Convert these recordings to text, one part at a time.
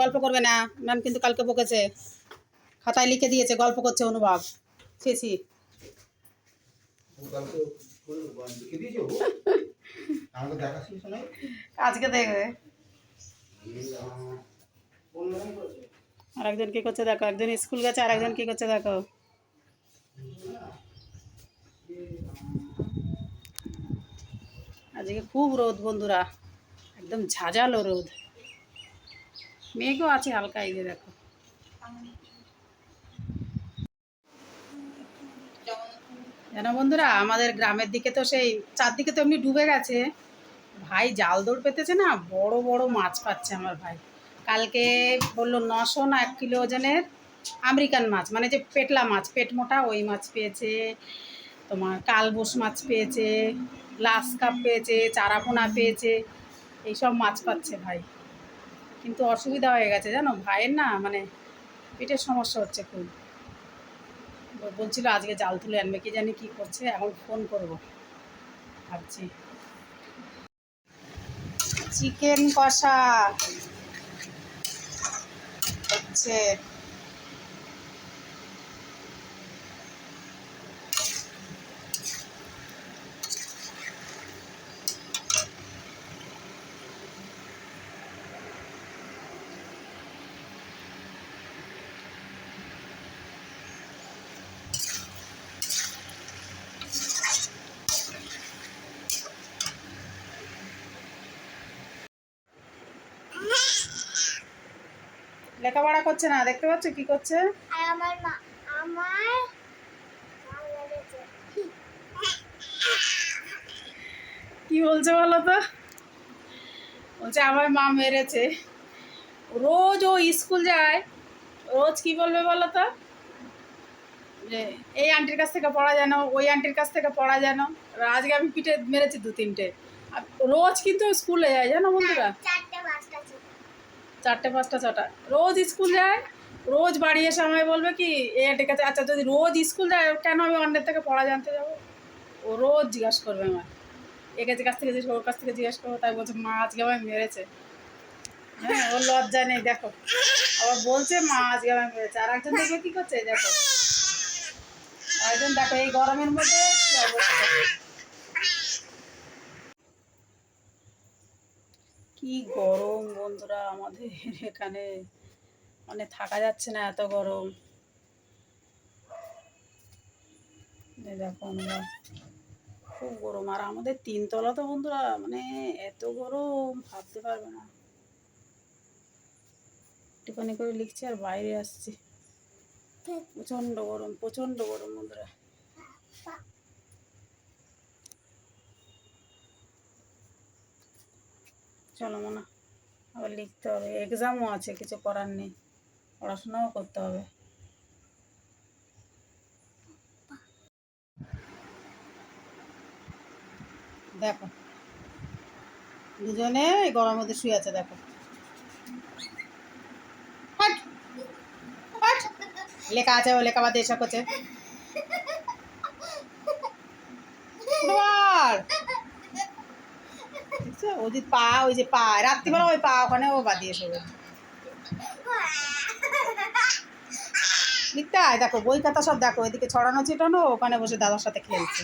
গল্প করবে না। ম্যাম কিন্তু কালকে বকেছে। খাতায় লিখে দিয়েছে, গল্প করছে অনুভব নাই আজকে দেখবে। আর একজন কি করছে দেখো, একজন স্কুল গেছে আর একজন কি করছে দেখো। আজকে খুব রোদ বন্ধুরা, একদম ঝাঁঝালো রোদ। মেঘও আছে হালকা, এই যে দেখো। জানো বন্ধুরা, আমাদের গ্রামের দিকে তো সেই চারদিকে তো এমনি ডুবে গেছে। ভাই জাল দৌড় পেতেছে না, বড় বড় মাছ পাচ্ছে আমার ভাই। কালকে বলল নশো না এক কিলো ওজনের আমেরিকান মাছ মানে যে পেটলা মাছ, পেট মোটা ওই মাছ পেয়েছে। তোমার কালবোস মাছ পেয়েছে, লাস কাপ পেয়েছে, চারাপোনা পেয়েছে, এইসব মাছ পাচ্ছে ভাই। কিন্তু অসুবিধা হয়ে গেছে, জানো? ভাইয়ের না মানে পেটের সমস্যা হচ্ছে খুব। বলছিল আজকে জাল তুলে আনবে, কি জানি কি করছে, এখন ফোন করব। ভাবছি। চিকেন কষা। হচ্ছে লেখাপড়া করছে না? দেখতে পাচ্ছ কি করছে? আর আমার মা আমার কি বলছে বলো তো বলছে আমার মা মেরেছে। রোজ ও স্কুল যায়। রোজ কি বলবে বলো তো যে এই আন্টির কাছ থেকে পড়া যেন ওই আন্টির কাছ থেকে পড়া যেন। আজকে আমি পিঠে মেরেছি দু তিনটে আর রোজ কিন্তু স্কুলে যায় জানো বন্ধুরা? ছিল চারটে পাঁচটা, ছটা। রোজ স্কুল যায়, রোজ বাড়ি এসে আমায় বলবে কি আন্টির কাছে আচ্ছা যদি রোজ স্কুল যায়, কেন আমি অন্যের থেকে পড়া জানতে যাব? ও রোজ জিজ্ঞাসা করবে আমার একে কাছ থেকে ওর কাছ থেকে জিজ্ঞেস করব, তাই বলছে, মা, আজকে আমায় মেরেছে। হ্যাঁ ওর লজ্জা নেই, দেখো। আবার বলছে, মা, আজকে আমায় মেরেছে। আর একজন দেখবে কি করছে, দেখো। আর একজন দেখো, এই গরমের মধ্যে কি গরম বন্ধুরা আমাদের এখানে। মানে থাকা যাচ্ছে না এত গরম। দেখো আমরা। খুব গরম। আর আমাদের তিনতলা তো বন্ধুরা মানে এত গরম, ভাবতে পারবে না। টিপানি করে লিখছি আর বাইরে আসছি। প্রচণ্ড গরম প্রচণ্ড গরম বন্ধুরা। চলো মনে। আবার লিখতে হবে। এক্সামও আছে কিছু করার নেই। পড়াশোনাও করতে হবে। দেখো। দুজনে এই গরমের মধ্যে শুয়ে আছে দেখো! লেখা আছে ও লেখা বাদে এসব করছে। দেখছ? ও যে পা ওই যে পা রাত্রিবেলা ওই পা ওখানে ও বাদিয়ে শোবে লিখতে হয় দেখো বই খাতা সব দেখো এদিকে ছড়ানো ছিটানো ওখানে বসে দাদার সাথে খেলছে।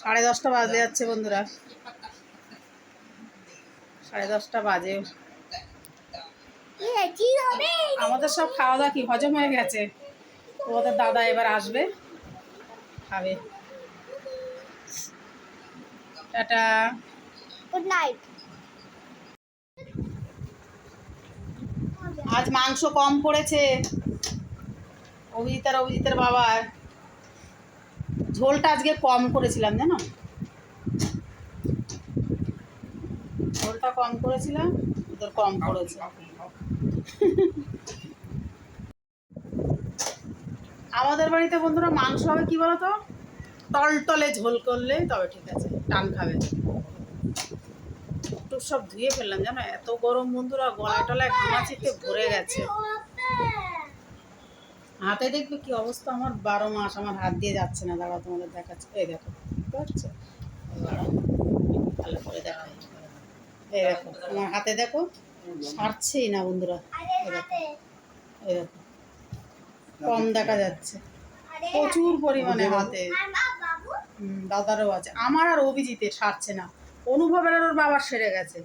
সাড়ে দশটা বাজে যাচ্ছে বন্ধুরা। সাড়ে দশটা বাজে। আমাদের সব খাওয়া দাওয়া কি? হজম হয়ে গেছে? ওদের দাদা এবার আসবে। খাবে। টাটা। গুড নাইট আজ মাংস কম পড়েছে। অভিজিৎ আর অভিজিতের বাবার। ঝোলটা আজকে কম করেছিলাম জানো? ঝোলটা কম করেছিলাম ওদের কম পড়েছে আমাদের বাড়িতে বন্ধুরা মাংস হবে কি বলতো? টলটলে ঝোল করলে তবে ঠিক আছে, টান খাবে। একটু সব ধুয়ে ফেললাম, জানো? এত গরম বন্ধুরা, গলায় টলায় ঘামাচিতে ভরে গেছে। হাতে দেখবে কি অবস্থা, আমার বারো মাস আমার হাত দিয়ে যাচ্ছে না। দাঁড়াও, তোমাদের দেখাচ্ছে। এই দেখো পারছ? এই দাঁড়াও। এই দেখো, আমার হাতে দেখো, সারছেই না বন্ধুরা। এই দেখো। কম দেখা যাচ্ছে। প্রচুর পরিমাণে হাতে। দাদারও আছে। আমার আর অভিজিতে সারছে না। অনুভবের ওর বাবার সেরে গেছে।